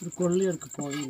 ഇത് കൊള്ളിയെടുക്ക് പോയി.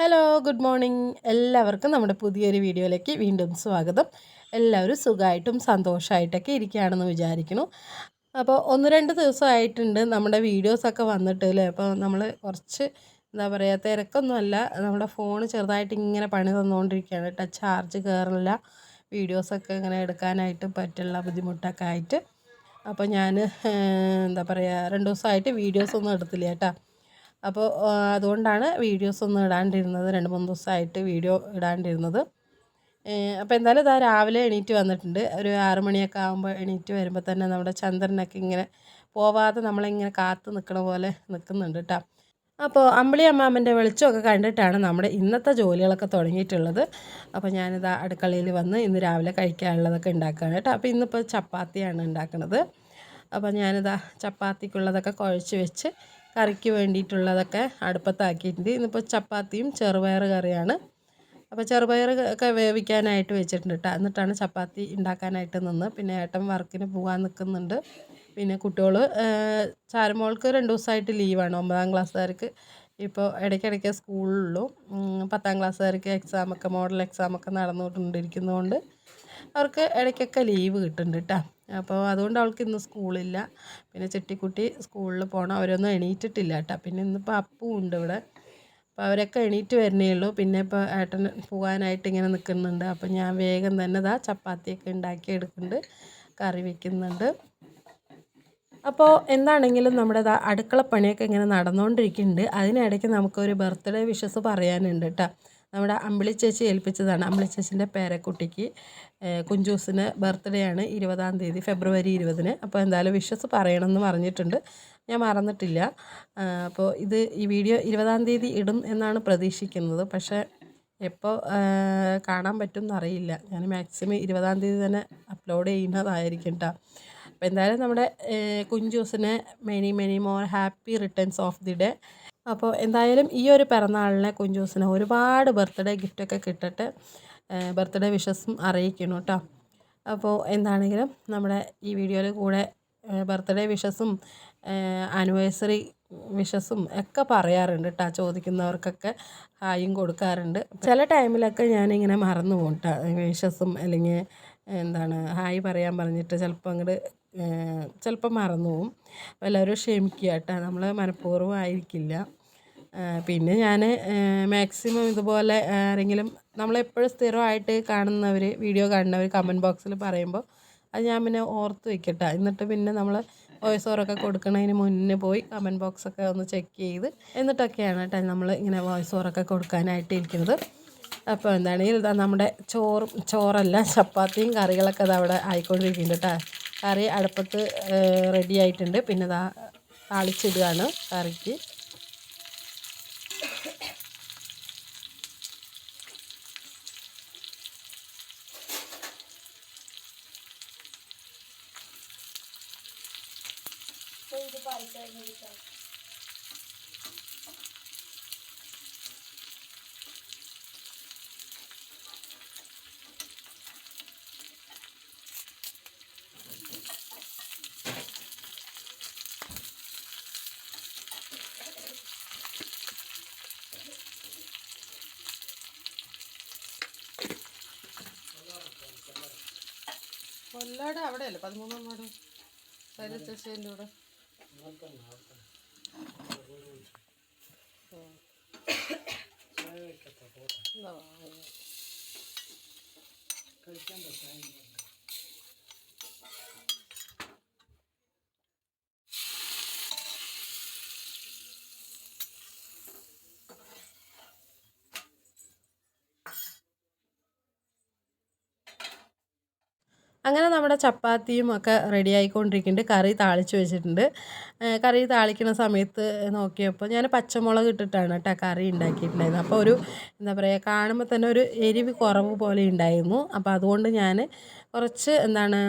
Hello good morning എല്ലാവർക്കും നമ്മുടെ പുതിയൊരു വീഡിയോയിലേക്ക് വീണ്ടും സ്വാഗതം. എല്ലാവരും സുഖമായിട്ടും സന്തോഷമായിട്ടൊക്കെ ഇരിക്കുകയാണെന്ന് വിചാരിക്കുന്നു. അപ്പോൾ ഒന്ന് രണ്ട് ദിവസമായിട്ടുണ്ട് നമ്മുടെ വീഡിയോസൊക്കെ വന്നിട്ട് അല്ലേ? അപ്പോൾ നമ്മൾ കുറച്ച് എന്താ പറയുക തിരക്കൊന്നുമല്ല. നമ്മുടെ ഫോൺ ചെറുതായിട്ട് ഇങ്ങനെ പണി തന്നുകൊണ്ടിരിക്കുകയാണ്. കേട്ടോ ചാർജ് കയറില്ല വീഡിയോസൊക്കെ ഇങ്ങനെ എടുക്കാനായിട്ട് പറ്റുള്ള ബുദ്ധിമുട്ടൊക്കെ ആയിട്ട്. അപ്പോൾ ഞാൻ എന്താ പറയുക രണ്ട് ദിവസമായിട്ട് വീഡിയോസൊന്നും എടുത്തില്ല കേട്ടോ. അപ്പോൾ അതുകൊണ്ടാണ് വീഡിയോസ് ഒന്നും ഇടാണ്ടിരുന്നത്. രണ്ട് മൂന്ന് ദിവസമായിട്ട് വീഡിയോ ഇടാണ്ടിരുന്നത്. അപ്പോൾ എന്തായാലും ഇതാ രാവിലെ എണീറ്റ് വന്നിട്ടുണ്ട്. ഒരു ആറ് മണിയൊക്കെ ആകുമ്പോൾ എണീറ്റ് വരുമ്പോൾ തന്നെ നമ്മുടെ ചന്ദ്രനൊക്കെ ഇങ്ങനെ പോവാതെ നമ്മളിങ്ങനെ കാത്ത് നിൽക്കണ പോലെ നിൽക്കുന്നുണ്ട് കേട്ടോ. അപ്പോൾ അമ്പിളി അമ്മാമ്മന്റെ വെളിച്ചമൊക്കെ കണ്ടിട്ടാണ് നമ്മുടെ ഇന്നത്തെ ജോലികളൊക്കെ തുടങ്ങിയിട്ടുള്ളത്. അപ്പോൾ ഞാനിതാ അടുക്കളയിൽ വന്ന് ഇന്ന് രാവിലെ കഴിക്കാനുള്ളതൊക്കെ ഉണ്ടാക്കുകയാണ് കേട്ടോ. അപ്പോൾ ഇന്നിപ്പോൾ ചപ്പാത്തിയാണ് ഉണ്ടാക്കുന്നത്. അപ്പോൾ ഞാനിതാ ചപ്പാത്തിക്കുള്ളതൊക്കെ കുഴച്ച് വെച്ച് കറിക്ക് വേണ്ടിയിട്ടുള്ളതൊക്കെ അടുപ്പത്താക്കിയിട്ടുണ്ട്. ഇന്നിപ്പോൾ ചപ്പാത്തിയും ചെറുപയർ കറിയാണ്. അപ്പോൾ ചെറുപയർ ഒക്കെ വേവിക്കാനായിട്ട് വെച്ചിട്ടുണ്ട് കേട്ടോ എന്നിട്ടാണ് ചപ്പാത്തി ഉണ്ടാക്കാനായിട്ട് നിന്ന്. പിന്നെ ഏട്ടൻ വർക്കിന് പോകാൻ നിൽക്കുന്നുണ്ട് പിന്നെ കുട്ടികൾ ചാരമോൾക്ക് രണ്ട് ദിവസമായിട്ട് ലീവാണ് ഒമ്പതാം ക്ലാസ്സുകാർക്ക്. ഇപ്പോൾ ഇടയ്ക്കിടയ്ക്ക് സ്കൂളിലുള്ളൂ പത്താം ക്ലാസ്സുകാർക്ക് എക്സാമൊക്കെ മോഡൽ എക്സാമൊക്കെ നടന്നുകൊണ്ടിരിക്കുന്നതുകൊണ്ട് അവർക്ക് ഇടയ്ക്കൊക്കെ ലീവ് കിട്ടുന്നുണ്ട് കേട്ടോ. അപ്പോൾ അതുകൊണ്ട് അവൾക്ക് ഇന്ന് സ്കൂളില്ല. പിന്നെ ചെട്ടിക്കുട്ടി സ്കൂളിൽ പോകണം. അവരൊന്നും എണീറ്റിട്ടില്ല കേട്ടോ. പിന്നെ ഇന്നിപ്പോൾ അപ്പും ഉണ്ട് ഇവിടെ. അപ്പോൾ അവരൊക്കെ എണീറ്റ് വരണേ ഉള്ളൂ. പിന്നെ ഇപ്പോൾ ഏട്ടൻ പോകാനായിട്ട് ഇങ്ങനെ നിൽക്കുന്നുണ്ട്. അപ്പോൾ ഞാൻ വേഗം തന്നെ ഇതാ ചപ്പാത്തിയൊക്കെ ഉണ്ടാക്കി എടുക്കുന്നുണ്ട്. കറി വയ്ക്കുന്നുണ്ട് അപ്പോൾ എന്താണെങ്കിലും നമ്മുടെ അടുക്കള പണിയൊക്കെ ഇങ്ങനെ നടന്നുകൊണ്ടിരിക്കുന്നുണ്ട്. അതിനിടയ്ക്ക് നമുക്കൊരു ബർത്ത്ഡേ വിഷസ് പറയാനുണ്ട് കേട്ടോ. നമ്മുടെ അമ്പിളി ചേച്ചി ഏൽപ്പിച്ചതാണ്. അമ്പിളി ചേച്ചിന്റെ പേരക്കുട്ടിക്ക് കുഞ്ചൂസിന് ബർത്ത്ഡേ ആണ് ഇരുപതാം തീയതി ഫെബ്രുവരി ഇരുപതിന്. അപ്പോൾ എന്തായാലും വിഷസ് പറയണമെന്ന് പറഞ്ഞിട്ടുണ്ട്. ഞാൻ മറന്നിട്ടില്ല. അപ്പോൾ ഇത് ഈ വീഡിയോ ഇരുപതാം തീയതി ഇടും എന്നാണ് പ്രതീക്ഷിക്കുന്നത്. പക്ഷേ എപ്പോൾ കാണാൻ പറ്റും എന്നറിയില്ല ഞാൻ മാക്സിമം ഇരുപതാം തീയതി തന്നെ അപ്ലോഡ് ചെയ്യുന്നതായിരിക്കും കേട്ടോ അപ്പോൾ എന്തായാലും നമ്മുടെ കുഞ്ചൂസിന് many many more happy returns of the day. അപ്പോൾ എന്തായാലും ഈ ഒരു പിറന്നാളിനെ കുഞ്ചൂസിന് ഒരുപാട് ബർത്ത്ഡേ ഗിഫ്റ്റൊക്കെ കിട്ടട്ടെ ബർത്ത്ഡേ വിഷസും അറിയിക്കണം കേട്ടോ അപ്പോൾ എന്താണെങ്കിലും നമ്മുടെ ഈ വീഡിയോയിൽ കൂടെ ബർത്ത്ഡേ വിഷസും ആനിവേഴ്സറി വിഷസും ഒക്കെ പറയാറുണ്ട് കേട്ടോ ചോദിക്കുന്നവർക്കൊക്കെ ഹായും കൊടുക്കാറുണ്ട്. ചില ടൈമിലൊക്കെ ഞാനിങ്ങനെ മറന്നു പോകും കേട്ടോ വിഷസും അല്ലെങ്കിൽ എന്താണ് ഹായ് പറയാൻ പറഞ്ഞിട്ട് ചിലപ്പോൾ അങ്ങോട്ട് ചിലപ്പോൾ മറന്നു പോവും എല്ലാവരും ക്ഷമിക്കുക കേട്ടോ നമ്മൾ മനഃപൂർവം ആയിരിക്കില്ല പിന്നെ ഞാൻ മാക്സിമം ഇതുപോലെ ആരെങ്കിലും നമ്മളെപ്പോഴും സ്ഥിരമായിട്ട് കാണുന്നവർ വീഡിയോ കാണുന്നവർ കമന്റ് ബോക്സിൽ പറയുമ്പോൾ അത് ഞാൻ പിന്നെ ഓർത്ത് വെക്കട്ടെ. എന്നിട്ട് പിന്നെ നമ്മൾ വോയിസ് ഓവറൊക്കെ കൊടുക്കുന്നതിന് മുന്നേ പോയി കമന്റ് ബോക്സൊക്കെ ഒന്ന് ചെക്ക് ചെയ്ത് എന്നിട്ടൊക്കെയാണ് കേട്ടോ നമ്മൾ ഇങ്ങനെ വോയിസ് ഓവറൊക്കെ കൊടുക്കാനായിട്ട് ഇരിക്കുന്നത്. അപ്പോൾ എന്താണെങ്കിൽ നമ്മുടെ ചോറും ചോറല്ല ചപ്പാത്തിയും കറികളൊക്കെ അത് അവിടെ ആയിക്കൊണ്ടിരിക്കുന്നുണ്ട് കേട്ടോ കറി അടുപ്പത്ത് റെഡി ആയിട്ടുണ്ട്. പിന്നെ ഇതാ താളിച്ചിടുകയാണ് കറിക്ക്. കൊല്ലാട് അവിടെയല്ലേ? പതിമൂന്നാം വാർഡ് സൈലജ് സ്റ്റേഷന്റെ കൂടെ കഴിക്കാൻ വാങ്ങുന്നത്? അങ്ങനെ നമ്മുടെ ചപ്പാത്തിയും ഒക്കെ റെഡി ആയിക്കൊണ്ടിരിക്കുന്നുണ്ട്. കറി താളിച്ച് വെച്ചിട്ടുണ്ട്. കറി താളിക്കുന്ന സമയത്ത് നോക്കിയപ്പോൾ ഞാൻ പച്ചമുളക് ഇട്ടിട്ടാണ് കേട്ടോ കറി ഉണ്ടാക്കിയിട്ടുണ്ടായിരുന്നത്. അപ്പോൾ ഒരു എന്താ പറയുക കാണുമ്പോൾ തന്നെ ഒരു എരിവ് കുറവ് പോലെ ഉണ്ടായിരുന്നു. അപ്പോൾ അതുകൊണ്ട് ഞാൻ കുറച്ച് എന്താണ്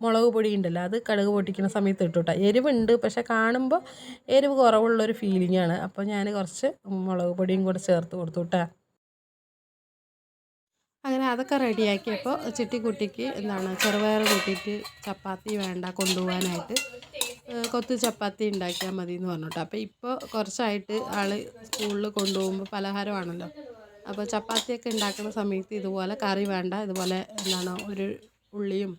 മുളക് പൊടി ഉണ്ടല്ലോ അത് കടുക് പൊട്ടിക്കുന്ന സമയത്ത് ഇട്ടു കേട്ടോ. എരിവുണ്ട് പക്ഷെ കാണുമ്പോൾ എരിവ് കുറവുള്ളൊരു ആണ്. അപ്പോൾ ഞാൻ കുറച്ച് മുളക് പൊടിയും കൂടെ ചേർത്ത് കൊടുത്തു കേട്ടോ. അങ്ങനെ അതൊക്കെ റെഡിയാക്കിയപ്പോൾ ചിട്ടിക്കുട്ടിക്ക് എന്താണ് ചെറുപയർ കൂട്ടിയിട്ട് ചപ്പാത്തി വേണ്ട കൊണ്ടുപോകാനായിട്ട് കൊത്ത് ചപ്പാത്തി ഉണ്ടാക്കിയാൽ മതി എന്ന് പറഞ്ഞിട്ട്. അപ്പോൾ ഇപ്പോൾ കുറച്ചായിട്ട് ആൾ സ്കൂളിൽ കൊണ്ടുപോകുമ്പോൾ പലഹാരമാണല്ലോ. അപ്പോൾ ചപ്പാത്തിയൊക്കെ ഉണ്ടാക്കുന്ന സമയത്ത് ഇതുപോലെ കറി വേണ്ട ഇതുപോലെ എന്താണ് ഒരു ഉള്ളിയും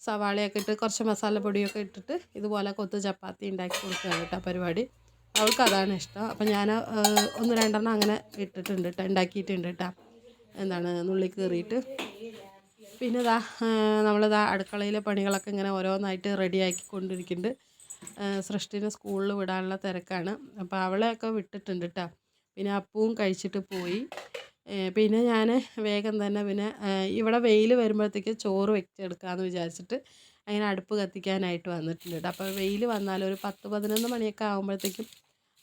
സവാളയൊക്കെ ഇട്ട് കുറച്ച് മസാലപ്പൊടിയൊക്കെ ഇട്ടിട്ട് ഇതുപോലെ കൊത്ത് ചപ്പാത്തി ഉണ്ടാക്കി കൊടുക്കുകയാണ് കേട്ടോ പരിപാടി. അവൾക്ക് അതാണ് ഇഷ്ടം. അപ്പോൾ ഞാൻ ഒന്ന് രണ്ടെണ്ണം അങ്ങനെ ഇട്ടിട്ടുണ്ട് കേട്ടോ ഉണ്ടാക്കിയിട്ടുണ്ട് കേട്ടോ എന്താണ് നുള്ളി കയറിയിട്ട്. പിന്നെ ഇതാ നമ്മളിതാ അടുക്കളയിലെ പണികളൊക്കെ ഇങ്ങനെ ഓരോന്നായിട്ട് റെഡിയാക്കി കൊണ്ടിരിക്കുന്നുണ്ട്. സൃഷ്ടിനെ സ്കൂളിൽ വിടാനുള്ള തിരക്കാണ്. അപ്പോൾ അവളെയൊക്കെ വിട്ടിട്ടുണ്ട് കേട്ടോ പിന്നെ അപ്പവും കഴിച്ചിട്ട് പോയി. പിന്നെ ഞാൻ വേഗം തന്നെ പിന്നെ ഇവിടെ വെയിൽ വരുമ്പോഴത്തേക്ക് ചോറ് വെച്ചെടുക്കാമെന്ന് വിചാരിച്ചിട്ട് അങ്ങനെ അടുപ്പ് കത്തിക്കാനായിട്ട് വന്നിട്ടുണ്ട് കേട്ടോ അപ്പോൾ വെയിൽ വന്നാൽ ഒരു പത്ത് പതിനൊന്ന് മണിയൊക്കെ ആകുമ്പോഴത്തേക്കും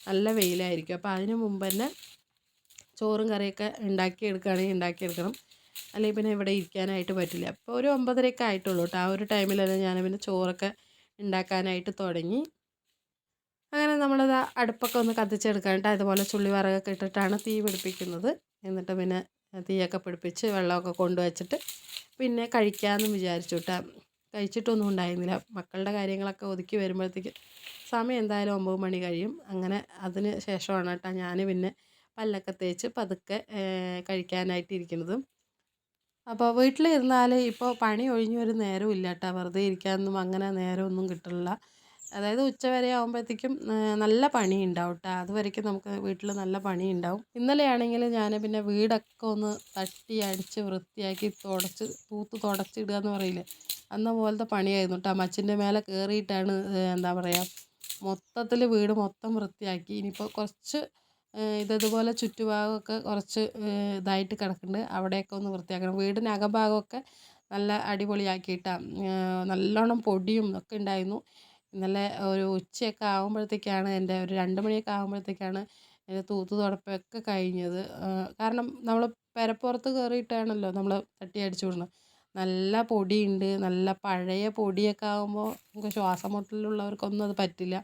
നല്ല വെയിലായിരിക്കും. അപ്പോൾ അതിന് മുമ്പ് തന്നെ ചോറും കറിയൊക്കെ ഉണ്ടാക്കിയെടുക്കുകയാണെങ്കിൽ ഉണ്ടാക്കിയെടുക്കണം. അല്ലെങ്കിൽ പിന്നെ ഇവിടെ ഇരിക്കാനായിട്ട് പറ്റില്ല. അപ്പോൾ ഒരു ഒമ്പതരയൊക്കെ ആയിട്ടുള്ളൂ കേട്ടോ. ആ ഒരു ടൈമിലെല്ലാം ഞാൻ പിന്നെ ചോറൊക്കെ ഉണ്ടാക്കാനായിട്ട് തുടങ്ങി. അങ്ങനെ നമ്മളത് അടുപ്പൊക്കെ ഒന്ന് കത്തിച്ചെടുക്കാനായിട്ട് അതുപോലെ ചുള്ളി വറകൊക്കെ ഇട്ടിട്ടാണ് തീ പിടിപ്പിക്കുന്നത്. എന്നിട്ട് പിന്നെ തീയൊക്കെ പിടിപ്പിച്ച് വെള്ളമൊക്കെ കൊണ്ടുവച്ചിട്ട് പിന്നെ കഴിക്കാമെന്ന് വിചാരിച്ചു കേട്ടോ. കഴിച്ചിട്ടൊന്നും ഉണ്ടായിരുന്നില്ല. മക്കളുടെ കാര്യങ്ങളൊക്കെ ഒതുക്കി വരുമ്പോഴത്തേക്ക് സമയം എന്തായാലും ഒമ്പത് മണി കഴിയും. അങ്ങനെ അതിന് ശേഷമാണ് കേട്ടോ ഞാൻ പിന്നെ പല്ലൊക്കെ തേച്ച് പതുക്കെ കഴിക്കാനായിട്ട് ഇരിക്കുന്നത്. അപ്പോൾ വീട്ടിലിരുന്നാൽ ഇപ്പോൾ പണി ഒഴിഞ്ഞു ഒരു നേരവും ഇല്ല കേട്ടോ വെറുതെ ഇരിക്കാനൊന്നും അങ്ങനെ നേരമൊന്നും കിട്ടില്ല അതായത് ഉച്ചവരെ ആകുമ്പോഴത്തേക്കും നല്ല പണി ഉണ്ടാവും കേട്ടോ അതുവരേക്കും നമുക്ക് വീട്ടിൽ നല്ല പണി ഉണ്ടാവും ഇന്നലെയാണെങ്കിൽ ഞാൻ പിന്നെ വീടൊക്കെ ഒന്ന് തട്ടി അടിച്ച് വൃത്തിയാക്കി തുടച്ച് തൂത്ത് തുടച്ചിടുക എന്ന് പറയില്ലേ? അന്ന പോലത്തെ പണിയായിരുന്നു കേട്ടോ അമ്മച്ചിന്റെ മേലെ കയറിയിട്ടാണ് എന്താ പറയുക മൊത്തത്തിൽ വീട് മൊത്തം വൃത്തിയാക്കി. ഇനിയിപ്പോൾ കുറച്ച് ഇതതുപോലെ ചുറ്റുഭാഗമൊക്കെ കുറച്ച് ഇതായിട്ട് കിടക്കുന്നുണ്ട്. അവിടെയൊക്കെ ഒന്ന് വൃത്തിയാക്കണം. വീടിന്റെ അകഭാഗമൊക്കെ നല്ല അടിപൊളിയാക്കിയിട്ടാണ് നല്ലോണം പൊടിയും ഒക്കെ ഉണ്ടായിരുന്നു. ഇന്നലെ ഒരു ഉച്ചയൊക്കെ ആകുമ്പോഴത്തേക്കാണ് എന്റെ ഒരു രണ്ട് മണിയൊക്കെ ആകുമ്പോഴത്തേക്കാണ് എന്റെ തൂത്ത് തുടപ്പൊക്കെ കഴിഞ്ഞത്. കാരണം നമ്മൾ പെരപ്പുറത്ത് കയറിയിട്ടാണല്ലോ നമ്മൾ തട്ടി അടിച്ചു വിടുന്നത്. നല്ല പൊടിയുണ്ട്. നല്ല പഴയ പൊടിയൊക്കെ ആകുമ്പോൾ നമുക്ക് ശ്വാസം മുട്ടലുള്ളവർക്കൊന്നും അത് പറ്റില്ല.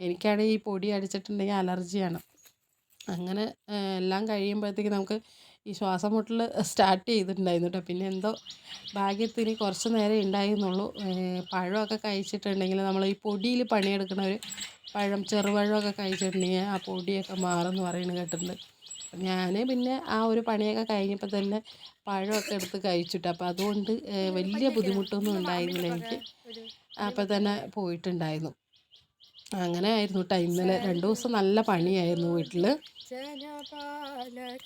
എനിക്കാണെങ്കിൽ ഈ പൊടി അടിച്ചിട്ടുണ്ടെങ്കിൽ അലർജിയാണ്. അങ്ങനെ എല്ലാം കഴിയുമ്പോഴത്തേക്ക് നമുക്ക് ഈ ശ്വാസം മുട്ടൽ സ്റ്റാർട്ട് ചെയ്തിട്ടുണ്ടായിരുന്നു കേട്ടോ പിന്നെ എന്തോ ഭാഗ്യത്തിന് കുറച്ച് നേരം ഉണ്ടായിരുന്നുള്ളൂ പഴമൊക്കെ കഴിച്ചിട്ടുണ്ടെങ്കിൽ നമ്മൾ ഈ പൊടിയിൽ പണിയെടുക്കുന്ന ഒരു പഴം ചെറുപഴമൊക്കെ കഴിച്ചിട്ടുണ്ടെങ്കിൽ ആ പൊടിയൊക്കെ മാറുമെന്ന് പറയുന്നത് കേട്ടിട്ടുണ്ട്. ഞാൻ പിന്നെ ആ ഒരു പണിയൊക്കെ കഴിഞ്ഞപ്പോൾ തന്നെ പഴമൊക്കെ എടുത്ത് കഴിച്ചിട്ട് അപ്പോൾ അതുകൊണ്ട് വലിയ ബുദ്ധിമുട്ടൊന്നും ഉണ്ടായിരുന്നില്ല എനിക്ക്. അപ്പോൾ തന്നെ പോയിട്ടുണ്ടായിരുന്നു. അങ്ങനെ ആയിരുന്നു കേട്ടോ ഇന്നലെ രണ്ട് ദിവസം നല്ല പണിയായിരുന്നു വീട്ടിൽ ജനപാലക.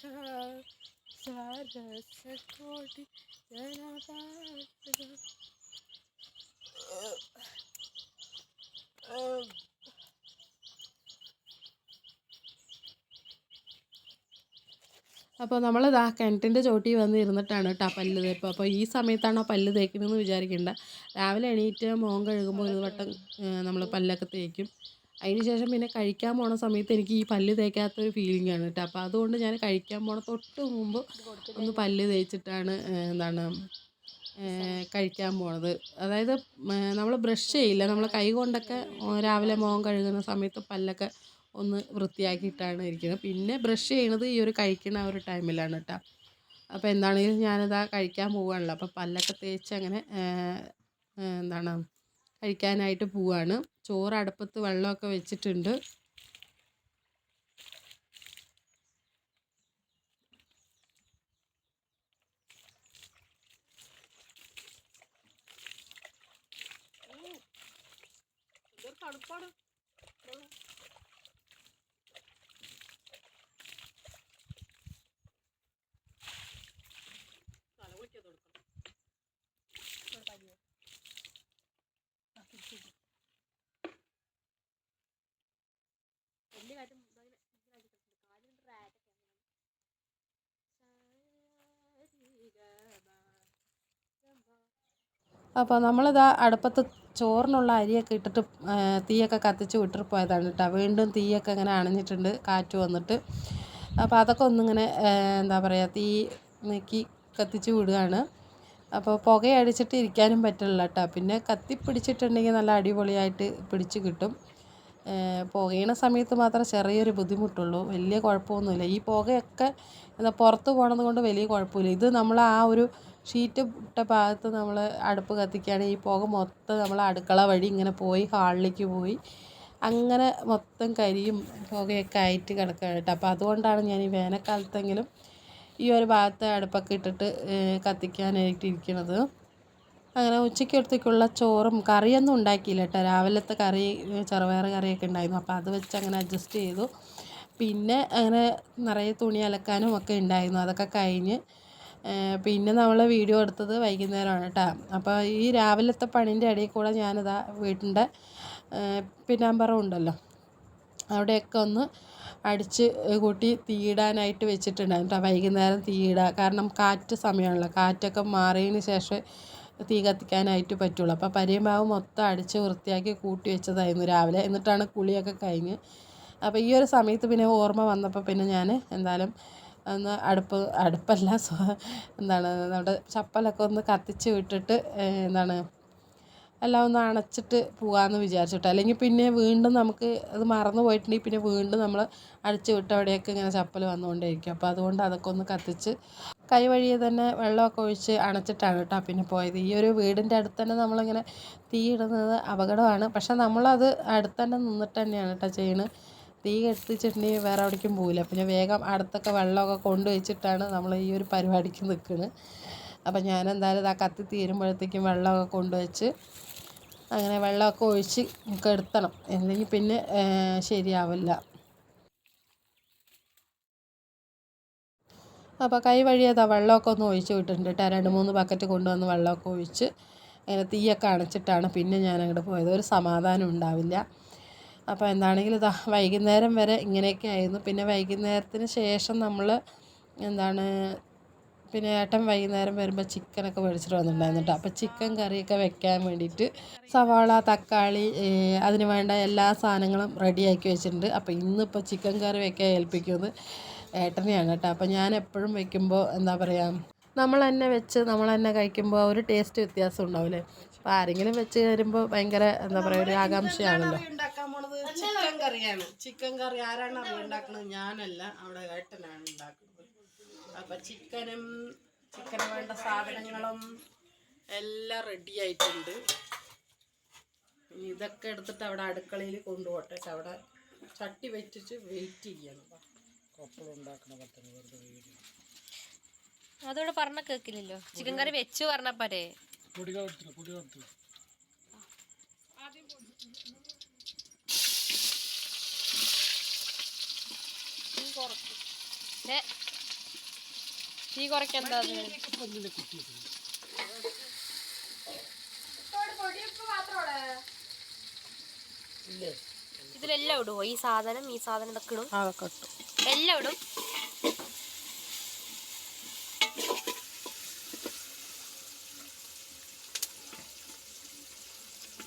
സരസകോടി നമ്മൾ ഇതാ കിണറ്റിന്റെ ചോട്ടി വന്ന് ഇരുന്നിട്ടാണ് കേട്ടോ പല്ല് തേപ്പ്. അപ്പോൾ ഈ സമയത്താണോ പല്ല് തേക്കുന്നതെന്ന് വിചാരിക്കേണ്ട. രാവിലെ എണീറ്റ് മോൻ കഴുകുമ്പോൾ ഒരു വട്ടം നമ്മൾ പല്ലൊക്കെ തേക്കും. അതിന് ശേഷം പിന്നെ കഴിക്കാൻ പോണ സമയത്ത് എനിക്ക് ഈ പല്ല് തേക്കാത്തൊരു ഫീലിംഗ് ആണ് കേട്ടോ അപ്പോൾ അതുകൊണ്ട് ഞാൻ കഴിക്കാൻ പോണ തൊട്ട് മുമ്പ് ഒന്ന് പല്ല് തേച്ചിട്ടാണ് എന്താണ് കഴിക്കാൻ പോണത്. അതായത് നമ്മൾ ബ്രഷ് ചെയ്യില്ല. നമ്മൾ കൈ കൊണ്ടൊക്കെ രാവിലെ മോൻ കഴുകുന്ന സമയത്ത് പല്ലൊക്കെ ഒന്ന് വൃത്തിയാക്കിയിട്ടാണ് ഇരിക്കുന്നത്. പിന്നെ ബ്രഷ് ചെയ്യണത് ഈ ഒരു കഴിക്കുന്ന ഒരു ടൈമിലാണ് കേട്ടോ അപ്പോൾ എന്താണെങ്കിലും ഞാനത് കഴിക്കാൻ പോവുകയാണല്ലോ അപ്പോൾ പല്ലൊക്കെ തേച്ച് അങ്ങനെ എന്താണ് കഴിക്കാനായിട്ട് പോവാണ്. ചോറ് അടുപ്പത്ത് വെള്ളമൊക്കെ വെച്ചിട്ടുണ്ട്. തണുപ്പാണ്. അപ്പോൾ നമ്മളിതാ അടുപ്പത്ത് ചോറിനുള്ള അരിയൊക്കെ ഇട്ടിട്ട് തീയൊക്കെ കത്തിച്ച് വിട്ടിട്ട് പോയതാണ് കേട്ടോ. വീണ്ടും തീയൊക്കെ ഇങ്ങനെ അണഞ്ഞിട്ടുണ്ട് കാറ്റ് വന്നിട്ട്. അപ്പോൾ അതൊക്കെ ഒന്നിങ്ങനെ എന്താ പറയുക തീ നീക്കി കത്തിച്ച് വിടുകയാണ്. അപ്പോൾ പുകയടിച്ചിട്ട് ഇരിക്കാനും പറ്റില്ല കേട്ടോ. പിന്നെ കത്തി പിടിച്ചിട്ടുണ്ടെങ്കിൽ നല്ല അടിപൊളിയായിട്ട് പിടിച്ച് കിട്ടും. പുകയണ സമയത്ത് മാത്രം ചെറിയൊരു ബുദ്ധിമുട്ടുള്ളൂ. വലിയ കുഴപ്പമൊന്നുമില്ല. ഈ പുകയൊക്കെ എന്താ പുറത്ത് പോകണത് കൊണ്ട് വലിയ കുഴപ്പമില്ല. ഇത് നമ്മൾ ആ ഒരു ഷീറ്റ് ഇട്ട ഭാഗത്ത് നമ്മൾ അടുപ്പ് കത്തിക്കുകയാണെങ്കിൽ ഈ പുക മൊത്തം നമ്മൾ അടുക്കള വഴി ഇങ്ങനെ പോയി ഹാളിലേക്ക് പോയി. അങ്ങനെ മൊത്തം കരിയും പുകയൊക്കെ ആയിട്ട് കിടക്കുകയാണ് കേട്ടോ. അപ്പോൾ അതുകൊണ്ടാണ് ഞാൻ ഈ വേനൽക്കാലത്തെങ്കിലും ഈ ഒരു ഭാഗത്ത് അടുപ്പൊക്കെ ഇട്ടിട്ട് കത്തിക്കാനായിട്ട് ഇരിക്കുന്നത് അങ്ങനെ ഉച്ചയ്ക്കടുത്തേക്കുള്ള ചോറും കറിയൊന്നും ഉണ്ടാക്കിയില്ല കേട്ടോ. രാവിലത്തെ കറി ചെറുപയർ കറിയൊക്കെ ഉണ്ടായിരുന്നു. അപ്പോൾ അത് വെച്ച് അങ്ങനെ അഡ്ജസ്റ്റ് ചെയ്തു. പിന്നെ അങ്ങനെ നിറയെ തുണി അലക്കാനും ഒക്കെ ഉണ്ടായിരുന്നു. അതൊക്കെ കഴിഞ്ഞ് പിന്നെ നമ്മൾ വീഡിയോ എടുത്തത് വൈകുന്നേരമാണ് കേട്ടോ. അപ്പോൾ ഈ രാവിലത്തെ പണീന്റെ ഇടയിൽ കൂടെ ഞാനിതാ വീട്ടിന്റെ പിന്നാമ്പറം ഉണ്ടല്ലോ. അവിടെയൊക്കെ ഒന്ന് അടിച്ച് കൂട്ടി തീയിടാനായിട്ട് വെച്ചിട്ടുണ്ടായിരുന്നു കേട്ടോ. വൈകുന്നേരം തീയിടുക കാരണം കാറ്റ് സമയമാണല്ലോ. കാറ്റൊക്കെ മാറിയതിന് ശേഷം തീ കത്തിക്കാനായിട്ട് പറ്റുള്ളൂ. അപ്പോൾ പരിയമ്പാവ് മൊത്തം അടിച്ച് വൃത്തിയാക്കി കൂട്ടി വെച്ചതായിരുന്നു രാവിലെ. എന്നിട്ടാണ് കുളിയൊക്കെ കഴിഞ്ഞ്. അപ്പോൾ ഈ ഒരു സമയത്ത് പിന്നെ ഓർമ്മ വന്നപ്പോൾ പിന്നെ ഞാൻ എന്തായാലും ഒന്ന് അടുപ്പ് അടുപ്പല്ല എന്താണ് നമ്മുടെ ചപ്പലൊക്കെ ഒന്ന് കത്തിച്ച് വിട്ടിട്ട് എന്താണ് എല്ലാം ഒന്ന് അണച്ചിട്ട് പോകാമെന്ന് വിചാരിച്ചിട്ട്. അല്ലെങ്കിൽ പിന്നെ വീണ്ടും നമുക്ക് അത് മറന്നു പോയിട്ടുണ്ടെങ്കിൽ പിന്നെ വീണ്ടും നമ്മൾ അടിച്ചു വിട്ട് അവിടെയൊക്കെ ഇങ്ങനെ ചപ്പൽ വന്നുകൊണ്ടേയിരിക്കും. അപ്പോൾ അതുകൊണ്ട് അതൊക്കെ ഒന്ന് കത്തിച്ച് കൈ വഴിയെ തന്നെ വെള്ളമൊക്കെ ഒഴിച്ച് അണച്ചിട്ടാണ് കേട്ടോ പിന്നെ പോയത്. ഈ ഒരു വീടിന്റെ അടുത്ത് തന്നെ നമ്മളിങ്ങനെ തീയിടുന്നത് അപകടമാണ്. പക്ഷെ നമ്മളത് അടുത്ത് തന്നെ നിന്നിട്ട് തന്നെയാണ് കേട്ടോ ചെയ്യണത് തീ കത്തിച്ചിട്ടുണ്ടെങ്കിൽ വേറെ എവിടേക്കും പോവില്ല. പിന്നെ വേഗം അടുത്തൊക്കെ വെള്ളമൊക്കെ കൊണ്ട് വെച്ചിട്ടാണ് നമ്മൾ ഈ ഒരു പരിപാടിക്ക് നിൽക്കുന്നത് അപ്പം ഞാൻ എന്തായാലും ആ കത്തി തീരുമ്പോഴത്തേക്കും വെള്ളമൊക്കെ കൊണ്ടുവച്ച് അങ്ങനെ വെള്ളമൊക്കെ ഒഴിച്ച് കെടുത്തണം അല്ലെങ്കിൽ പിന്നെ ശരിയാവില്ല. അപ്പോൾ കൈ വഴി അതാ വെള്ളമൊക്കെ ഒന്ന് ഒഴിച്ച് വിട്ടിട്ടുണ്ട് കേട്ടോ. രണ്ട് മൂന്ന് ബക്കറ്റ് കൊണ്ടുവന്ന് വെള്ളമൊക്കെ ഒഴിച്ച് അങ്ങനെ തീയൊക്കെ അണച്ചിട്ടാണ് പിന്നെ ഞാൻ അങ്ങോട്ട് പോയത്. ഒരു സമാധാനം ഉണ്ടാവില്ല. അപ്പോൾ എന്താണെങ്കിലും ഇതാ വൈകുന്നേരം വരെ ഇങ്ങനെയൊക്കെ ആയിരുന്നു. പിന്നെ വൈകുന്നേരത്തിന് ശേഷം നമ്മൾ എന്താണ് പിന്നെ ഏട്ടൻ വൈകുന്നേരം വരുമ്പോൾ ചിക്കനൊക്കെ മേടിച്ചിട്ട് വന്നിട്ടുണ്ടായിരുന്നു കേട്ടോ. അപ്പോൾ ചിക്കൻ കറിയൊക്കെ വെക്കാൻ വേണ്ടിയിട്ട് സവാള തക്കാളി അതിന് വേണ്ട എല്ലാ സാധനങ്ങളും റെഡിയാക്കി വെച്ചിട്ടുണ്ട്. അപ്പോൾ ഇന്നിപ്പോൾ ചിക്കൻ കറി വെക്കാൻ ഏൽപ്പിക്കുന്നത് ഏട്ടനെയാണ് കേട്ടോ. അപ്പോൾ ഞാൻ എപ്പോഴും വയ്ക്കുമ്പോൾ എന്താ പറയുക നമ്മൾ തന്നെ വെച്ച് നമ്മൾ തന്നെ കഴിക്കുമ്പോൾ ഒരു ടേസ്റ്റ് വ്യത്യാസം ഉണ്ടാവില്ലേ അപ്പോൾ ആരെങ്കിലും വെച്ച് തരുമ്പോൾ ഭയങ്കര എന്താ പറയുക ഒരു ആകാംക്ഷയാണല്ലോ. ചിക്കൻ കറിയാണ്. ചിക്കൻ കറി ആരാണ് ഉണ്ടാക്കുന്നത് ഞാനല്ല. അവിടെ ഏട്ടനാണ് ഉണ്ടാക്കുന്നത്. അപ്പം ചിക്കനും ചിക്കന് വേണ്ട സാധനങ്ങളും എല്ലാം റെഡി ആയിട്ടുണ്ട്. ഇതൊക്കെ എടുത്തിട്ട് അവിടെ അടുക്കളയിൽ കൊണ്ടുപോട്ടെ. അവിടെ ചട്ടി വെച്ചിട്ട് വെയിറ്റ് ചെയ്യണം. ഉണ്ടാക്കണ പറ്റുന്ന വെറുതെ വീഡിയോ. അതോടെ പറഞ്ഞ കേക്കില്ലല്ലോ. ചിക്കൻ കറി വെച്ചു പറഞ്ഞ പോരെ പൊടി കൊടുത്തില്ല പൊടി കൊടുത്തില്ല തീ കുറയ്ക്കാൻ എന്താ ഇതിലെല്ലാം ഇടുവോ? ഈ സാധനം ഈ സാധനം ഇതൊക്കെ ഇടും? അതൊക്കെ ഇട്ടു. എല്ലാം ഇടും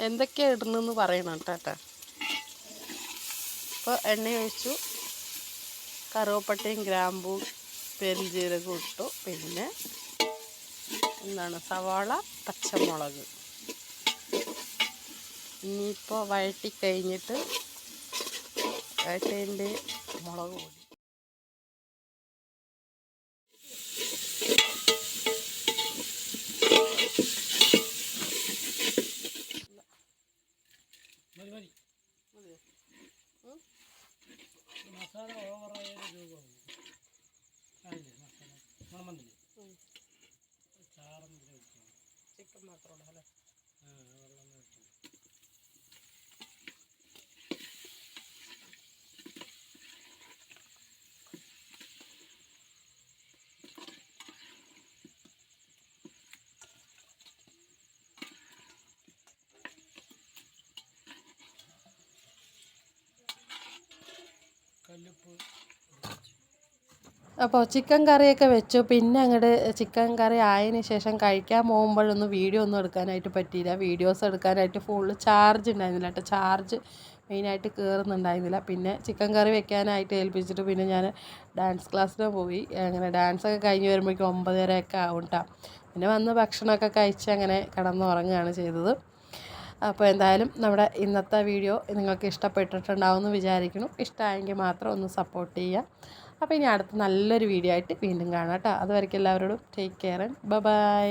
എന്തൊക്കെയാണ് ഇടുന്നതെന്ന് പറയണം കേട്ടോ അപ്പോൾ എണ്ണ ഒഴിച്ചു. കറുവപ്പട്ടയും ഗ്രാമ്പും പെരുംജീരകവും ഇട്ടു. പിന്നെ എന്താണ്? സവാള പച്ചമുളക്. ഇനിയിപ്പോൾ വഴറ്റി കഴിഞ്ഞിട്ട് വഴറ്റേന്റെ മുളക് പൊടി. വെള്ളം മാത്രമുണ്ടോ അല്ലേ ആ വെള്ളം കല്ലുപ്പ്. അപ്പോൾ ചിക്കൻ കറിയൊക്കെ വെച്ചു. പിന്നെ അങ്ങോട്ട് ചിക്കൻ കറി ആയതിന് ശേഷം കഴിക്കാൻ പോകുമ്പോഴൊന്നും വീഡിയോ ഒന്നും എടുക്കാനായിട്ട് പറ്റിയില്ല. വീഡിയോസ് എടുക്കാനായിട്ട് ഫുള്ള് ചാർജ് ഉണ്ടായിരുന്നില്ല കേട്ടോ ചാർജ് മെയിനായിട്ട് കയറുന്നുണ്ടായിരുന്നില്ല പിന്നെ ചിക്കൻ കറി വെക്കാനായിട്ട് ഏൽപ്പിച്ചിട്ട് പിന്നെ ഞാൻ ഡാൻസ് ക്ലാസ്സിന് പോയി. അങ്ങനെ ഡാൻസൊക്കെ കഴിഞ്ഞ് വരുമ്പോഴേക്കും ഒമ്പതരയൊക്കെ ആവും കേട്ടോ പിന്നെ വന്ന് ഭക്ഷണമൊക്കെ കഴിച്ച് അങ്ങനെ കിടന്നുറങ്ങുകയാണ് ചെയ്തത്. അപ്പോൾ എന്തായാലും നമ്മുടെ ഇന്നത്തെ വീഡിയോ നിങ്ങൾക്ക് ഇഷ്ടപ്പെട്ടിട്ടുണ്ടാവുമെന്ന് വിചാരിക്കുന്നു. ഇഷ്ടമായെങ്കിൽ മാത്രം ഒന്ന് സപ്പോർട്ട് ചെയ്യുക. അപ്പോൾ ഇനി അടുത്ത നല്ലൊരു വീഡിയോ ആയിട്ട് വീണ്ടും കാണാം കേട്ടോ. അതുവരയ്ക്ക് എല്ലാവരോടും ടേക്ക് കെയർ ബൈ